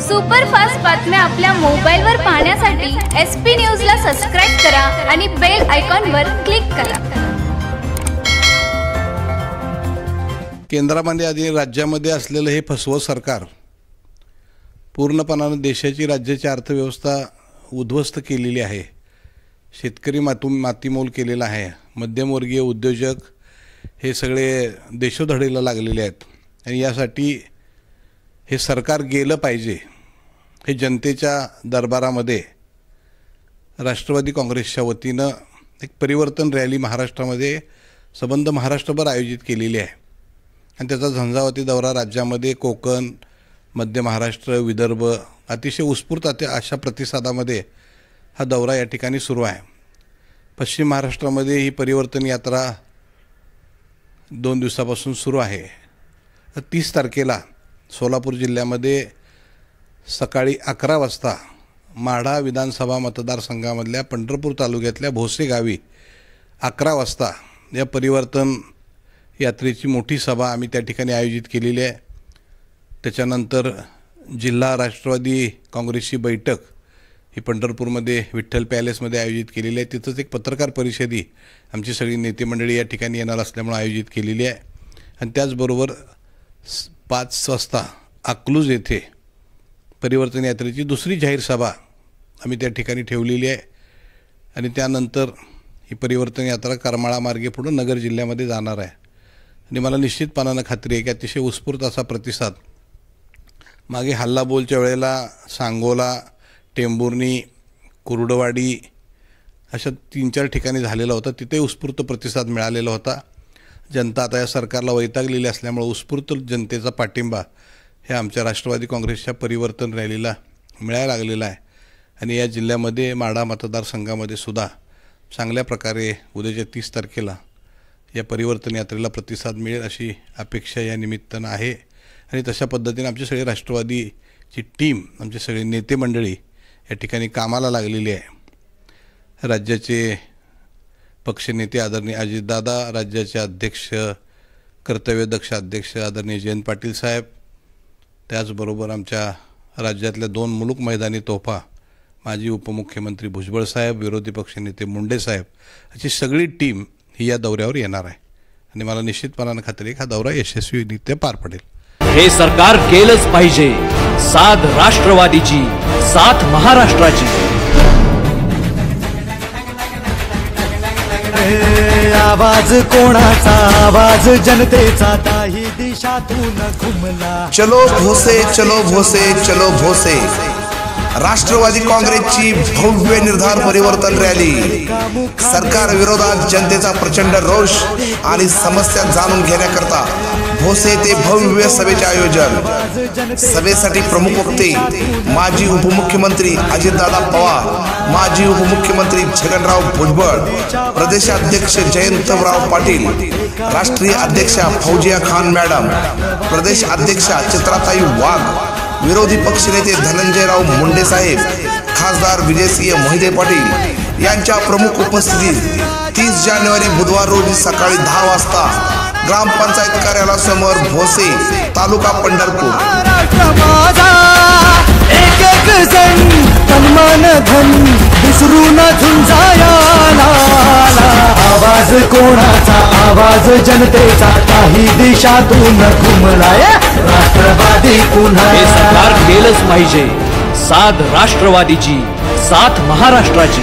Superfast बातम्या आपल्या मोबाईलवर पाहण्यासाठी एस पी न्यूजला सबस्क्राईब करा आणि बेल आयकॉनवर क्लिक करा. केंद्रामध्ये आणि राज्यामध्ये असलेलं हे फसवं सरकार पूर्णपणानं देशाची राज्याची अर्थव्यवस्था उद्ध्वस्त केलेली आहे. शेतकरी मातू मातीमोल केलेला आहे. मध्यमवर्गीय उद्योजक हे सगळे देशोधडीला लागलेले आहेत. आणि यासाठी हे सरकार गेलं पाहिजे. हे जनतेच्या दरबारामध्ये राष्ट्रवादी काँग्रेसच्या वतीनं एक परिवर्तन रॅली महाराष्ट्रामध्ये संबंध महाराष्ट्रभर आयोजित केलेली आहे. आणि त्याचा झंझावती दौरा राज्यामध्ये कोकण मध्य महाराष्ट्र विदर्भ अतिशय उत्स्फूर्त अति अशा प्रतिसादामध्ये हा दौरा या ठिकाणी सुरू आहे. पश्चिम महाराष्ट्रामध्ये ही परिवर्तन यात्रा दोन दिवसापासून सुरू आहे. तीस तारखेला सोलापूर जिल्ह्यामध्ये सकाळी अकरा वाजता माढा विधानसभा मतदारसंघामधल्या पंढरपूर तालुक्यातल्या भोसे गावी अकरा वाजता या परिवर्तन यात्रेची मोठी सभा आम्ही त्या ठिकाणी आयोजित केलेली आहे. त्याच्यानंतर जिल्हा राष्ट्रवादी काँग्रेसची बैठक ही पंढरपूरमध्ये विठ्ठल पॅलेसमध्ये आयोजित केलेली आहे. तिथंच एक पत्रकार परिषदी आमची सगळी नेते मंडळी या ठिकाणी येणार असल्यामुळं आयोजित केलेली आहे. आणि त्याचबरोबर पाच वाजता अकलूज येथे परिवर्तन यात्रेची दुसरी जाहीर सभा आम्ही त्या ठिकाणी ठेवलेली आहे. आणि त्यानंतर ही परिवर्तन यात्रा करमाळा मार्गे पुढं नगर जिल्ह्यामध्ये जाणार आहे. आणि मला निश्चितपणानं खात्री आहे की अतिशय उत्स्फूर्त असा प्रतिसाद मागे हल्लाबोलच्या वेळेला सांगोला टेंभुर्णी कुरुडवाडी अशा तीन चार ठिकाणी झालेला होता. तिथे उत्स्फूर्त प्रतिसाद मिळालेला होता. जनता आता या सरकारला वैतागलेली असल्यामुळं उत्स्फूर्त जनतेचा पाठिंबा हे आमच्या राष्ट्रवादी काँग्रेसच्या परिवर्तन रॅलीला मिळायला लागलेला आहे. आणि या जिल्ह्यामध्ये माढा मतदारसंघामध्ये सुद्धा चांगल्या प्रकारे उद्याच्या तीस तारखेला या परिवर्तन यात्रेला प्रतिसाद मिळेल अशी अपेक्षा या निमित्तानं आहे. आणि तशा पद्धतीने आमची सगळी राष्ट्रवादीची टीम आमचे सगळे नेते मंडळी या ठिकाणी कामाला लागलेली आहे. राज्याचे पक्षनेते आदरणीय अजितदादा राज्याचे अध्यक्ष कर्तव्यदक्ष अध्यक्ष आदरणीय जयंत पाटील साहेब त्याचबरोबर आमच्या राज्यातल्या दोन मुलूक मैदानी तोफा माजी उपमुख्यमंत्री भुजबळ साहेब विरोधी पक्षनेते मुंडे साहेब अशी सगळी टीम ही या दौऱ्यावर येणार आहे. आणि मला निश्चितपणानं खात्री आहे की हा दौरा यशस्वीरित्या पार पडेल. हे सरकार केलंच पाहिजे. साथ राष्ट्रवादीची साथ महाराष्ट्राची. आवाज कोणाचा? आवाज जनतेचा ताही घुमला. चलो भोसे चलो भोसे चलो भोसे. राष्ट्रवादी काँग्रेसची भव्य निर्धार परिवर्तन रॅली. सरकार विरोधात जनतेचा प्रचंड रोष आणि समस्या जाणून घेण्याकरता भोसे ते भव्य सभेचे आयोजन. सभेसाठी प्रमुख वक्ते माजी उपमुख्यमंत्री अजितदादा पवार माजी उपमुख्यमंत्री छगनराव भुजबळ प्रदेशाध्यक्ष जयंतराव पाटील राष्ट्रीय अध्यक्षा फौजिया खान मॅडम प्रदेश अध्यक्षा चित्राताई वाघ विरोधी पक्षनेते धनंजयराव मुंडे साहेब खासदार विजयसिंह मोहिते पाटील यांच्या प्रमुख उपस्थितीत तीस जानेवारी बुधवार रोजी सकाळी दहा वाजता ग्रामपंचायत कार्यालयासमोर भोसे तालुका पंढरपूर. आवाज कोणाचा? आवाज जनतेचा. काही दिशातून घुमलाय. राष्ट्रवादी पुन्हा. हे सरकार केलंच पाहिजे. साध राष्ट्रवादीची साथ महाराष्ट्राची.